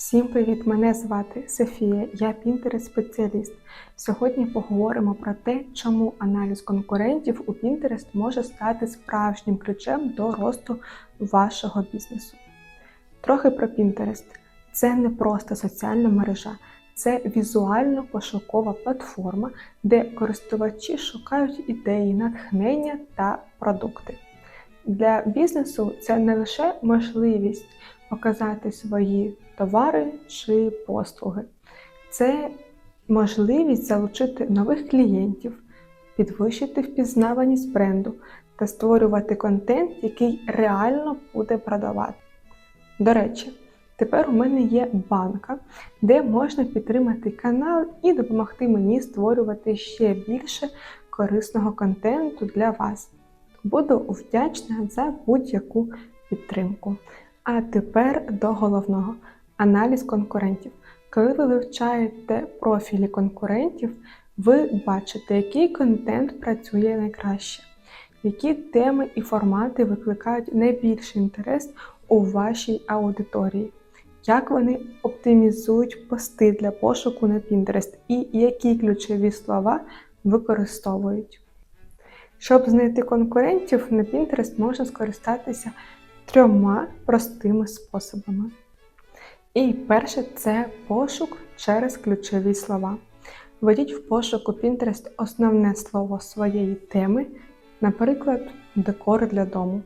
Всім привіт! Мене звати Софія, я Pinterest-спеціаліст. Сьогодні поговоримо про те, чому аналіз конкурентів у Pinterest може стати справжнім ключем до росту вашого бізнесу. Трохи про Pinterest. Це не просто соціальна мережа, це візуально-пошукова платформа, де користувачі шукають ідеї, натхнення та продукти. Для бізнесу це не лише можливість показати свої товари чи послуги, це можливість залучити нових клієнтів, підвищити впізнаваність бренду та створювати контент, який реально буде продавати. До речі, тепер у мене є банка, де можна підтримати канал і допомогти мені створювати ще більше корисного контенту для вас. Буду вдячна за будь-яку підтримку. А тепер до головного аналіз конкурентів. Коли ви вивчаєте профілі конкурентів, ви бачите, який контент працює найкраще, які теми і формати викликають найбільший інтерес у вашій аудиторії, як вони оптимізують пости для пошуку на Pinterest і які ключові слова використовують. Щоб знайти конкурентів, на Pinterest можна скористатися трьома простими способами. І перше це пошук через ключові слова. Введіть в пошуку Pinterest основне слово своєї теми, наприклад, декор для дому.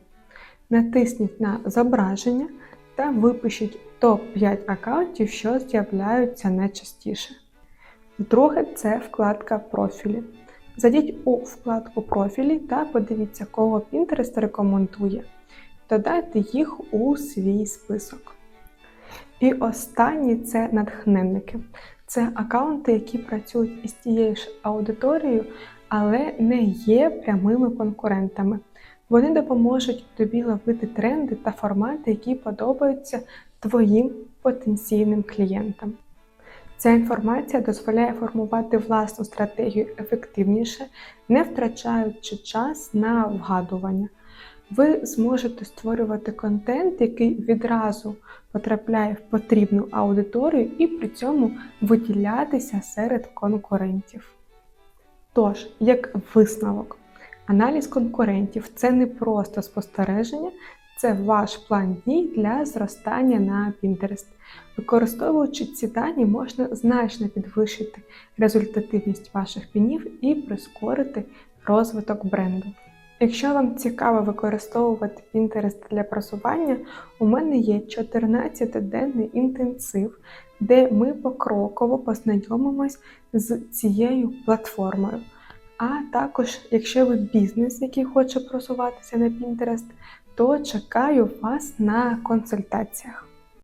Натисніть на зображення та випишіть топ-5 аккаунтів, що з'являються найчастіше. Друге це вкладка профілі. Зайдіть у вкладку профілі та подивіться, кого Pinterest рекомендує. Додайте їх у свій список. І останні це натхненники. Це аккаунти, які працюють із тією ж аудиторією, але не є прямими конкурентами. Вони допоможуть тобі ловити тренди та формати, які подобаються твоїм потенційним клієнтам. Ця інформація дозволяє формувати власну стратегію ефективніше, не втрачаючи час на вгадування. Ви зможете створювати контент, який відразу потрапляє в потрібну аудиторію і при цьому виділятися серед конкурентів. Тож, як висновок, аналіз конкурентів це не просто спостереження, це ваш план дій для зростання на Pinterest. Використовуючи ці дані, можна значно підвищити результативність ваших пінів і прискорити розвиток бренду. Якщо вам цікаво використовувати Pinterest для просування, у мене є 14-денний інтенсив, де ми покроково познайомимось з цією платформою. А також, якщо ви бізнес, який хоче просуватися на Pinterest, то чекаю вас на консультаціях.